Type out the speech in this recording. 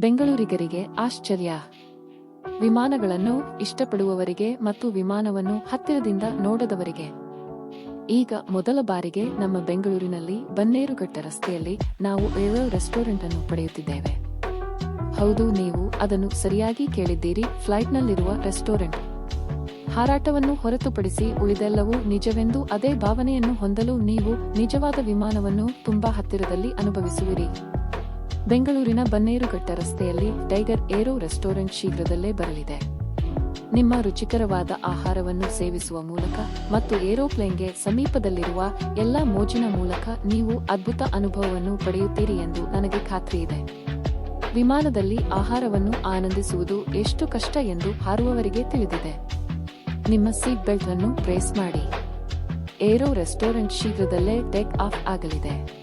ಬೆಂಗಳೂರಿಗರಿಗೆ ಆಶ್ಚರ್ಯ. ವಿಮಾನಗಳನ್ನು ಇಷ್ಟಪಡುವವರಿಗೆ ಮತ್ತು ವಿಮಾನವನ್ನು ಹತ್ತಿರದಿಂದ ನೋಡದವರಿಗೆ. ಈಗ ಮೊದಲ ಬಾರಿಗೆ ನಮ್ಮ ಬೆಂಗಳೂರಿನಲ್ಲಿ ಬನ್ನೇರುಘಟ್ಟ ರಸ್ತೆಯಲ್ಲಿ ನಾವು ಏರೋ ರೆಸ್ಟೋರೆಂಟ್ ಅನ್ನು ಪಡೆಯುತ್ತಿದ್ದೇವೆ. ಹೌದು, ನೀವು ಅದನ್ನು ಸರಿಯಾಗಿ ಕೇಳಿದ್ದೀರಿ. ಫ್ಲೈಟ್ನಲ್ಲಿರುವ ರೆಸ್ಟೋರೆಂಟ್. ಹಾರಾಟವನ್ನು ಹೊರತುಪಡಿಸಿ ಉಳಿದೆಲ್ಲವೂ ನಿಜವೆಂದು ಅದೇ ಭಾವನೆಯನ್ನು ಹೊಂದಲು ನೀವು ನಿಜವಾದ ವಿಮಾನವನ್ನು ತುಂಬಾ ಹತ್ತಿರದಲ್ಲಿ ಅನುಭವಿಸುವಿರಿ. ಬೆಂಗಳೂರಿನ ಬನ್ನೇರುಘಟ್ಟ ರಸ್ತೆಯಲ್ಲಿ ಟೈಗರ್ ಏರೋ ರೆಸ್ಟೋರೆಂಟ್ ಶೀಘ್ರದಲ್ಲೇ ಬರಲಿದೆ. ನಿಮ್ಮ ರುಚಿಕರವಾದ ಆಹಾರವನ್ನು ಸೇವಿಸುವ ಮೂಲಕ ಮತ್ತು ಏರೋಪ್ಲೇನ್ಗೆ ಸಮೀಪದಲ್ಲಿರುವ ಎಲ್ಲ ಮೋಜಿನ ಮೂಲಕ ನೀವು ಅದ್ಭುತ ಅನುಭವವನ್ನು ಪಡೆಯುತ್ತೀರಿ ಎಂದು ನನಗೆ ಖಾತ್ರಿಯಿದೆ ವಿಮಾನದಲ್ಲಿ ಆಹಾರವನ್ನು ಆನಂದಿಸುವುದು ಎಷ್ಟು ಕಷ್ಟ ಎಂದು ಹಾರುವವರಿಗೆ ತಿಳಿದಿದೆ. ನಿಮ್ಮ ಸೀಟ್ ಬೆಲ್ಟ್ ಅನ್ನು ಪ್ರೇಸ್ ಮಾಡಿ. ಏರೋ ರೆಸ್ಟೋರೆಂಟ್ ಶೀಘ್ರದಲ್ಲೇ ಟೇಕ್ ಆಫ್ ಆಗಲಿದೆ.